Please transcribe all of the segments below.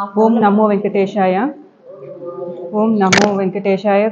ఓం నమో వెంకటేశాయ. ఓం నమో వెంకటేశాయ.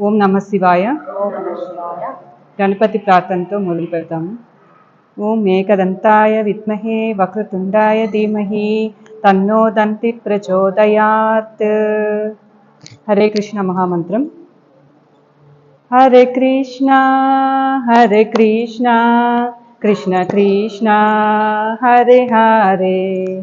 ఓం నమ శివాయ. గణపతి ప్రార్థనతో మొదలు పెడతాము. ఓం ఏకదంతాయ విద్మహే వక్రతుండాయ ధీమహి తన్నో దంతి ప్రచోదయాత్. హరే కృష్ణ మహామంత్రం. హరే కృష్ణ హరే కృష్ణ కృష్ణ కృష్ణ హరే హరే.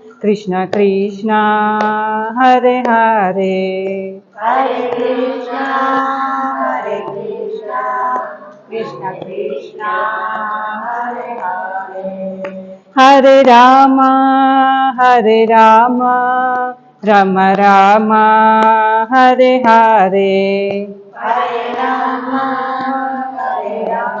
કૃષ્ણ કૃષ્ણ હરે હરે હરે કૃષ્ણ હરે કૃષ્ણ કૃષ્ણ કૃષ્ણ હરે હરે હરે રામ હરે રામ રમ રામ હરે હરે હરે રામ હરે રામ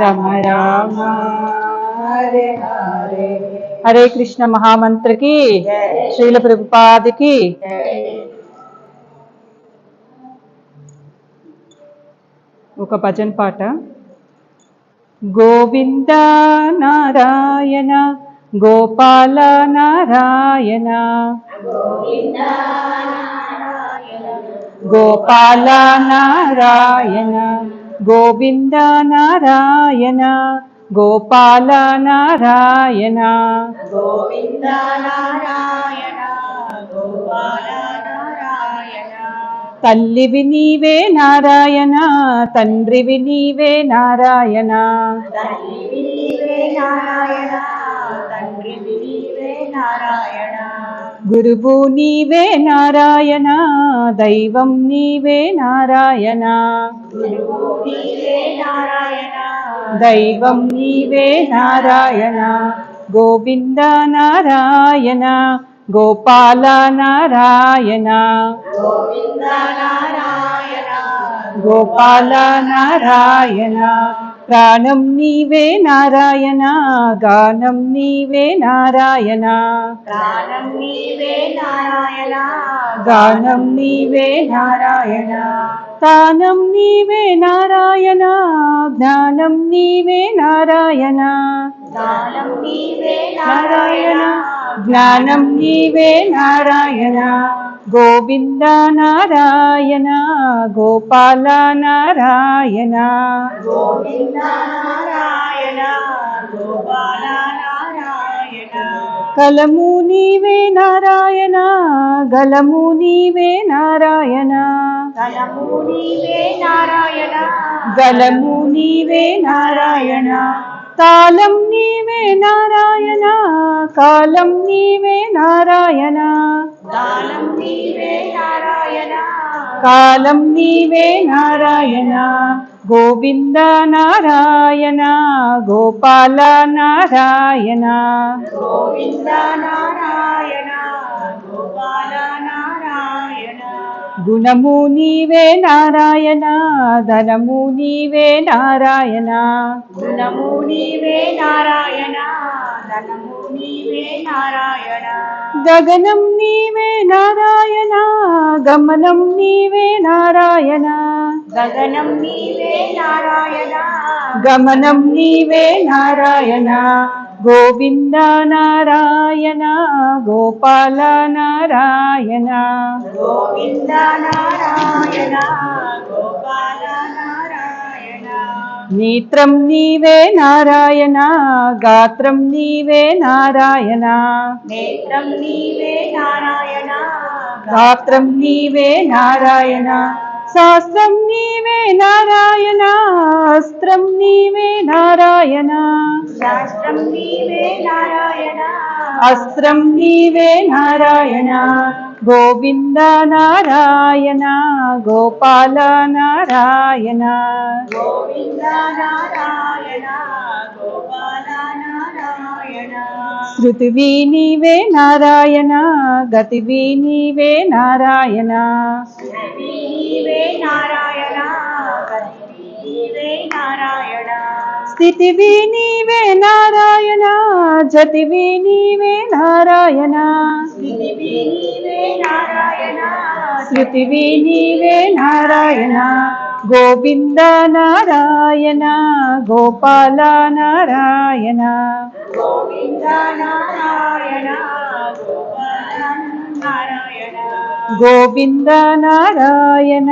రమ రామ. హరే హరే. హరే కృష్ణ మహామంత్రకి శ్రీల ప్రభుపాదికి. ఒక భజన్ పాట. గోవింద నారాయణ గోపాల నారాయణ. గోపాల నారాయణ. గోవింద నారాయణ గోపాల నారాయణ గోవింద నారాయణ గోపాల నారాయణ తల్లివి నీవే నారాయణ తండ్రివి నీవే నారాయణ తల్లివి నీవే నారాయణ గురువు నీవే నారాయణ దైవం నీవే నారాయణ. దైవం నీవే నారాయణ గోవింద నారాయణ గోపాల నారాయణ. గోపాల నారాయణ. ప్రాణం నీవే నారాయణ గానం నీవే నారాయణ. ప్రాణం నీవే నారాయణ గానం నీవే నారాయణ. తానం నీవే నారాయణ జ్ఞానం నీవే నారాయణ. దానం నీవే నారాయణ నారాయణ జ్ఞానం నీవే నారాయణ. గోవింద నారాయణ గోపాల నారాయణ. గోవింద నారాయణ గోపాల నారాయణ. కలము నీవే నారాయణ గలము నీవే నారాయణ. కలము నీవే నారాయణ. గలము నీవే నారాయణ. తాళం నీవే నారాయణ కాలం నీవే నారాయణ. దానం నీవే నారాయణ. కాలం నీవే నారాయణ గోవింద నారాయణ గోపాల నారాయణ. గోవింద నారాయణ గోపాల నారాయణ గుణము నీవే నారాయణ ధనము నీవే నారాయణ. గుణము నీవే నారాయణ ధనము నీవే నారాయణ. గగనం నీవే నారాయణ గమనం నీవే నారాయణ. గగనం నీవే నారాయణ గమనం నీవే నారాయణ. గోవింద నారాయణ గోపాల నారాయణ. గోవింద నారాయణ గోపాల నారాయణ. నేత్రం నీవే నారాయణ గాత్రం నీవే నారాయణ. నేత్రం నీవే నారాయణ గాత్రం నీవే నారాయణ. శాస్త్రం నీవే నారాయణ అస్త్రం నీవే నారాయణ. శాస్త్రం నీవే నారాయణ. అస్త్రం నీవే నారాయణ గోవింద నారాయణ గోపాల నారాయణ. గోవింద నారాయణ గోపాల నారాయణ. శృతివి నీవే నారాయణ గతివి నీవే నారాయణ. గతివి నీవే నారాయణ స్థితివి నీవే నారాయణ. జతివి నీవే నారాయణ శృతివి నీవే నారాయణ. గోవింద నారాయణ గోపాల నారాయణ. గోవింద నారాయణ గోపాల నారాయణ గోవింద నారాయణ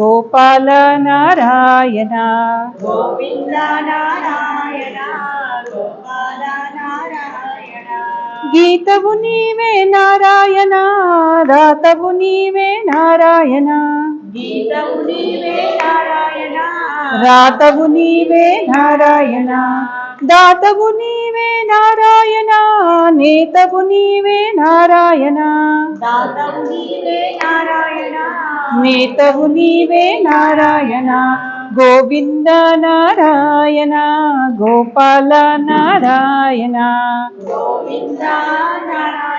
గోపాల నారాయణ. గోవింద నారాయణ గోపాల నారాయణ. గీతవు నీవే నారాయణ రాతవు నీవే నారాయణ. గీతము నీవే నారాయణ. రాతవు నీవే నారాయణ. దాతవు నీవే నారాయణ నేతవు నీవే నారాయణ. దాతవు నీవే నారాయణ. నేతవు నీవే నారాయణ గోవింద నారాయణ గోపాల నారాయణ. గోవింద నారాయణ.